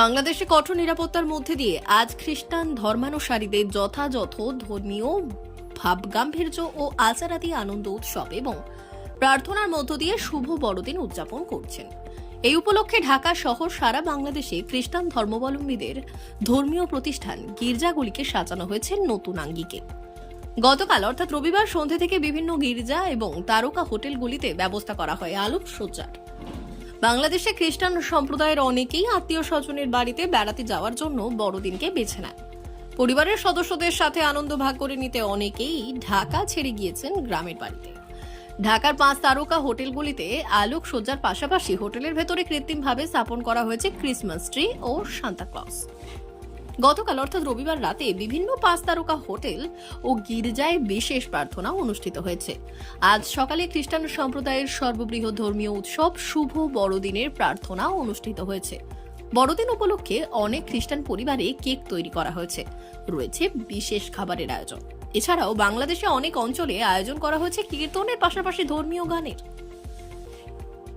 বাংলাদেশে কঠোর নিরাপত্তার মধ্যে দিয়ে আজ খ্রিস্টান ধর্মানুসারীদের যথাযথ ধর্মীয় ভাবগাম্ভীর্য ও আচারাদি আনন্দ উৎসব এবং প্রার্থনার মধ্য দিয়ে শুভ বড়দিন উদযাপন করছেন। এই উপলক্ষে ঢাকা শহর সারা বাংলাদেশে খ্রিস্টান ধর্মাবলম্বীদের ধর্মীয় প্রতিষ্ঠান গির্জাগুলিকে সাজানো হয়েছে নতুন আঙ্গিকে। গতকাল, অর্থাৎ রবিবার সন্ধে থেকে বিভিন্ন গির্জা এবং তারকা হোটেলগুলিতে ব্যবস্থা করা হয় আলোকসজ্জার। বাংলাদেশে খ্রিস্টান সম্প্রদায়ের অনেকেই আত্মীয় স্বজনের বাড়িতে বেড়াতে যাওয়ার জন্য বড়দিনকে বেছে নেয়। পরিবারের সদস্যদের সাথে আনন্দ ভাগ করে নিতে অনেকেই ঢাকা ছেড়ে গিয়েছেন গ্রামের বাড়িতে। ঢাকার পাঁচ তারকা হোটেলগুলিতে আলোক সজ্জার পাশাপাশি হোটেলের ভেতরে কৃত্রিমভাবে স্থাপন করা হয়েছে ক্রিসমাস ট্রি ও সান্তাক্লজ গতকাল, অর্থাৎ রবিবার রাতে, বিভিন্ন পাঁচ তারকা হোটেল ও গির্জায় বিশেষ প্রার্থনা অনুষ্ঠিত হয়েছে। আজ সকালে খ্রিস্টান সম্প্রদায়ের সর্ববৃহৎ ধর্মীয় উৎসব শুভ বড়দিনের প্রার্থনা অনুষ্ঠিত হয়েছে। বড়দিন উপলক্ষে অনেক খ্রিস্টান পরিবারে কেক তৈরি করা হয়েছে। রয়েছে বিশেষ খাবারের আয়োজন। এছাড়াও বাংলাদেশে অনেক অঞ্চলে আয়োজন করা হয়েছে কীর্তনের পাশাপাশি ধর্মীয় গানের।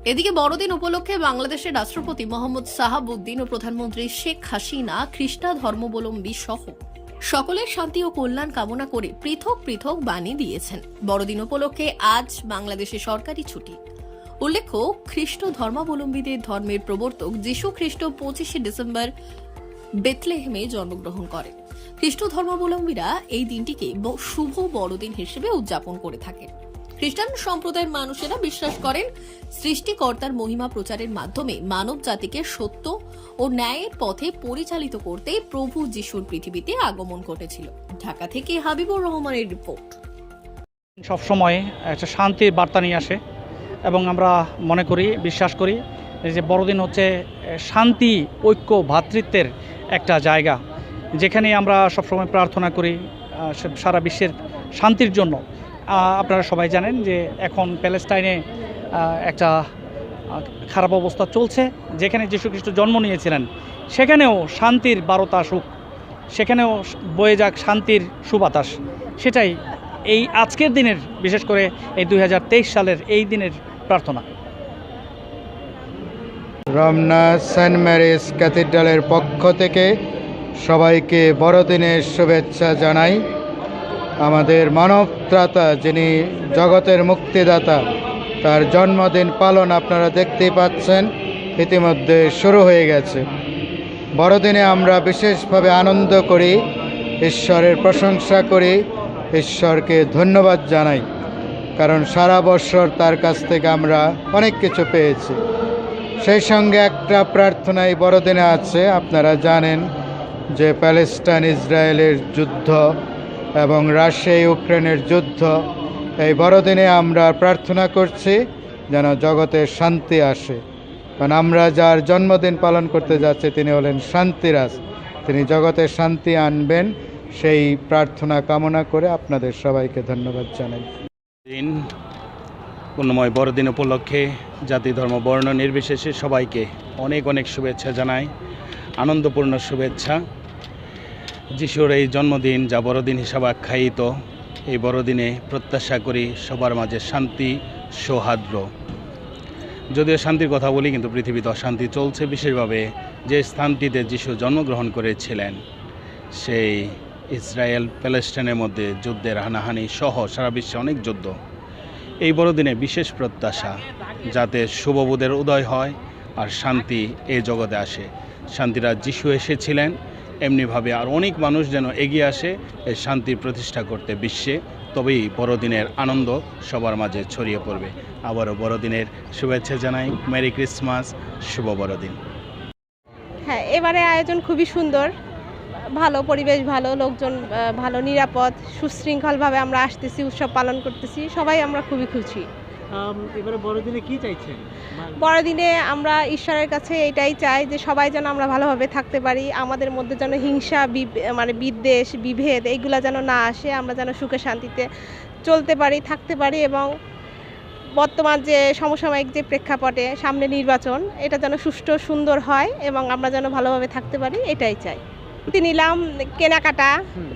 এদিকে বড়দিন উপলক্ষে বাংলাদেশের রাষ্ট্রপতি মোহাম্মদ সাহাবুদ্দিন ও প্রধানমন্ত্রী শেখ হাসিনা খ্রিস্টা ধর্মাবলম্বী সহ সকলের শান্তি ও কল্যাণ কামনা করে পৃথক পৃথক বাণী দিয়েছেন। বড়দিন উপলক্ষে আজ বাংলাদেশে সরকারি ছুটি। উল্লেখ্য, খ্রিস্ট ধর্মাবলম্বীদের ধর্মের প্রবর্তক যীশু খ্রিস্ট পঁচিশে ডিসেম্বর বেথলেহেমে জন্মগ্রহণ করেন। খ্রিস্ট ধর্মাবলম্বীরা এই দিনটিকে শুভ বড়দিন হিসেবে উদযাপন করে থাকেন। খ্রিস্টান সম্প্রদায়ের মানুষেরা বিশ্বাস করেন সৃষ্টিকর্তার মহিমা প্রচারের মাধ্যমে মানব জাতিকে সত্য ও ন্যায়ের পথে পরিচালিত করতে প্রভু যিশুর পৃথিবীতে আগমন ঘটেছিল। ঢাকা থেকে হাবিবুর রহমানের রিপোর্ট। সবসময় একটা শান্তির বার্তা নিয়ে আসে এবং আমরা মনে করি, বিশ্বাস করি যে বড়দিন হচ্ছে শান্তি, ঐক্য ভ্রাতৃত্বের একটা জায়গা, যেখানে আমরা সবসময় প্রার্থনা করি সারা বিশ্বের শান্তির জন্য। আপনারা সবাই জানেন যে এখন প্যালেস্টাইনে একটা খারাপ অবস্থা চলছে। যেখানে যীশুখ্রিস্ট জন্ম নিয়েছিলেন, সেখানেও শান্তির বারতা সুখ। সেখানেও বয়ে যাক শান্তির সুবাতাস। সেটাই এই আজকের দিনের, বিশেষ করে এই দু হাজার তেইশ সালের এই দিনের প্রার্থনা। রমনা সেন্ট ম্যারিজ ক্যাথিড্রালের পক্ষ থেকে সবাইকে বড়দিনের শুভেচ্ছা জানাই। আমাদের মানবত্রাতা, যিনি জগতের মুক্তিদাতা, তার জন্মদিন পালন আপনারা দেখতেই পাচ্ছেন, ইতিমধ্যে শুরু হয়ে গেছে। বড়দিনে আমরা বিশেষভাবে আনন্দ করি, ঈশ্বরের প্রশংসা করি, ঈশ্বরকে ধন্যবাদ জানাই, কারণ সারা বছর তার কাছ থেকে আমরা অনেক কিছু পেয়েছি। সেই সঙ্গে একটা প্রার্থনা এই বড়দিনে আছে, আপনারা জানেন যে প্যালেস্টাইন ইসরায়েলের যুদ্ধ এবং রাশিয়া, ইউক্রেনের যুদ্ধ। এই বড়দিনে আমরা প্রার্থনা করছি যেন জগতে শান্তি আসে। কারণ আমরা যার জন্মদিন পালন করতে যাচ্ছি, তিনি হলেন শান্তিরাজ। তিনি জগতে শান্তি আনবেন, সেই প্রার্থনা কামনা করে আপনাদের সবাইকে ধন্যবাদ জানাই। দিন পূর্ণময় বড়দিন উপলক্ষে জাতি, ধর্ম, বর্ণ নির্বিশেষে সবাইকে অনেক অনেক শুভেচ্ছা জানাই। আনন্দপূর্ণ শুভেচ্ছা। যিশুর এই জন্মদিন যা বড়দিন হিসাবে আখ্যায়িত, এই বড়দিনে প্রত্যাশা করি সবার মাঝে শান্তি, সৌহার্দ্য। যদিও শান্তির কথা বলি, কিন্তু পৃথিবীতে অশান্তি চলছে বিশেষভাবে যে স্থানটিতে যিশু জন্মগ্রহণ করেছিলেন। সেই ইসরায়েল প্যালেস্টাইনের মধ্যে যুদ্ধের হানাহানি সহ সারা বিশ্বে অনেক যুদ্ধ। এই বড়দিনে বিশেষ প্রত্যাশা, যাতে শুভবোধের উদয় হয় আর শান্তি এই জগতে আসে। শান্তিরা যিশু এসেছিলেন এমনিভাবে আর অনেক মানুষ যেন এগিয়ে আসে এই শান্তির প্রতিষ্ঠা করতে বিশ্বে। তবেই বড়দিনের আনন্দ সবার মাঝে ছড়িয়ে পড়বে। আবারও বড়দিনের শুভেচ্ছা জানাই। মেরি ক্রিসমাস, শুভ বড়দিন। হ্যাঁ এবারে আয়োজন খুবই সুন্দর। ভালো পরিবেশ, ভালো লোকজন ভালো নিরাপদ, সুশৃঙ্খলভাবে আমরা আসতেছি, উৎসব পালন করতেছি। সবাই আমরা খুবই খুশি। এবারে বড়দিনে কি চাইছেন? বড়দিনে আমরা ঈশ্বরের কাছে এটাই চাই যে সবাই যেন আমরা ভালোভাবে থাকতে পারি, আমাদের মধ্যে যেন হিংসা মানে বিদ্বেষ, বিভেদ এইগুলা যেন না আসে, আমরা যেন সুখে শান্তিতে চলতে পারি, থাকতে পারি এবং বর্তমান যে সমসাময়িক যে প্রেক্ষাপটে সামনে নির্বাচন, এটা যেন সুষ্ঠু, সুন্দর হয় এবং আমরা যেন ভালোভাবে থাকতে পারি, এটাই চাই। ছুটি নিলাম কেনাকাটা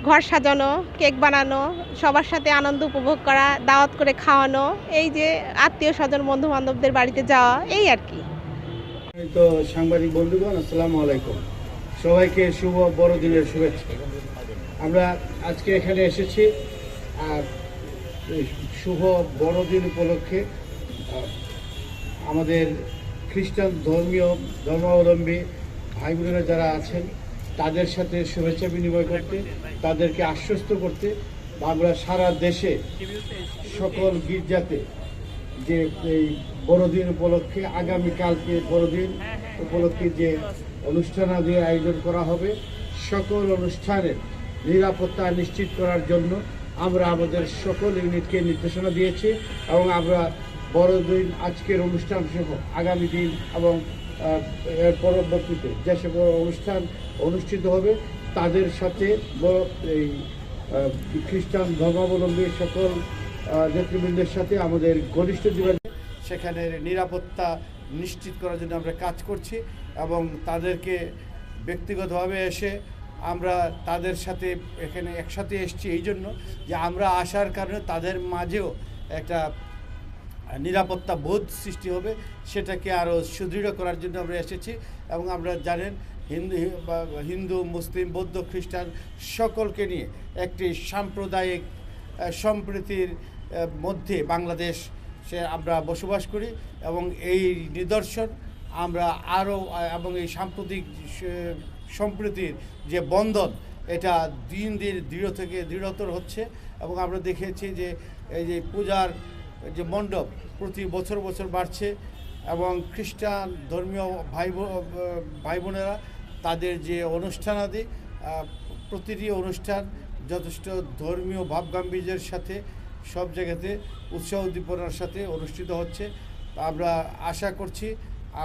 ঘর সাজানো কেক বানানো সবার সাথে আনন্দ উপভোগ করা দাওয়াত করে খাওয়ানো এই যে আত্মীয় স্বজন বন্ধু বান্ধবদের বাড়িতে যাওয়া এই আর কি। তো সাংবাদিক বন্ধুগণ আসসালামু আলাইকুম। সবাইকে শুভ বড়দিনের শুভেচ্ছা। আমরা আজকে এখানে এসেছি আর শুভ বড়দিন উপলক্ষে আমাদের খ্রিস্টান ধর্মীয় ধর্মাবলম্বী ভাই বোনেরা যারা আছেন তাদের সাথে শুভেচ্ছা বিনিময় করতে, তাদেরকে আশ্বস্ত করতে আমরা সারা দেশে সকল গির্জাতে যে এই বড়দিন উপলক্ষে, আগামীকালকে বড়দিন উপলক্ষে যে অনুষ্ঠানাদি আয়োজন করা হবে, সকল অনুষ্ঠানের নিরাপত্তা নিশ্চিত করার জন্য আমরা আমাদের সকল ইউনিটকে নির্দেশনা দিয়েছি এবং আমরা বড়দিন, আজকের অনুষ্ঠান সহ আগামী দিন এবং এর পরবর্তীতে যে সকল অনুষ্ঠান অনুষ্ঠিত হবে, তাদের সাথে এই খ্রিস্টান ধর্মাবলম্বী সকল নেতৃবৃন্দের সাথে আমাদের ঘনিষ্ঠ যোগাযোগ, সেখানে নিরাপত্তা নিশ্চিত করার জন্য আমরা কাজ করছি এবং তাদেরকে ব্যক্তিগতভাবে এসে আমরা তাদের সাথে এখানে একসাথে এসেছি। এই জন্য যে আমরা আসার কারণে তাদের মাঝেও একটা নিরাপত্তা বোধ সৃষ্টি হবে, সেটাকে আরও সুদৃঢ় করার জন্য আমরা এসেছি এবং আমরা জানেন হিন্দু হিন্দু, মুসলিম, বৌদ্ধ, খ্রিস্টান সকলকে নিয়ে একটি সাম্প্রদায়িক সম্প্রীতির মধ্যে বাংলাদেশ সে আমরা বসবাস করি এবং এই নিদর্শন আমরা আরও এবং এই সাম্প্রতিক সম্প্রীতির যে বন্ধন, এটা দিন দিন দৃঢ় থেকে দৃঢ়তর হচ্ছে এবং আমরা দেখেছি যে এই যে পূজার যে মণ্ডপ প্রতি বছর বছর বাড়ছে এবং খ্রিস্টান ধর্মীয় ভাই ভাই বোনেরা তাদের যে অনুষ্ঠানাদি আহ, প্রতিটি অনুষ্ঠান যথেষ্ট ধর্মীয় ভাবগাম্ভীর্যের সাথে সব জায়গাতে উৎসাহ উদ্দীপনার সাথে অনুষ্ঠিত হচ্ছে। আমরা আশা করছি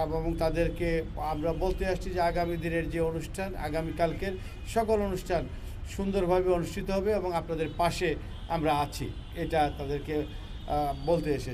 এবং তাদেরকে আমরা বলতে আসছি যে আগামী দিনের যে অনুষ্ঠান আগামীকালকের সকল অনুষ্ঠান সুন্দরভাবে অনুষ্ঠিত হবে এবং আপনাদের পাশে আমরা আছি। এটা তাদেরকে বলতে এসে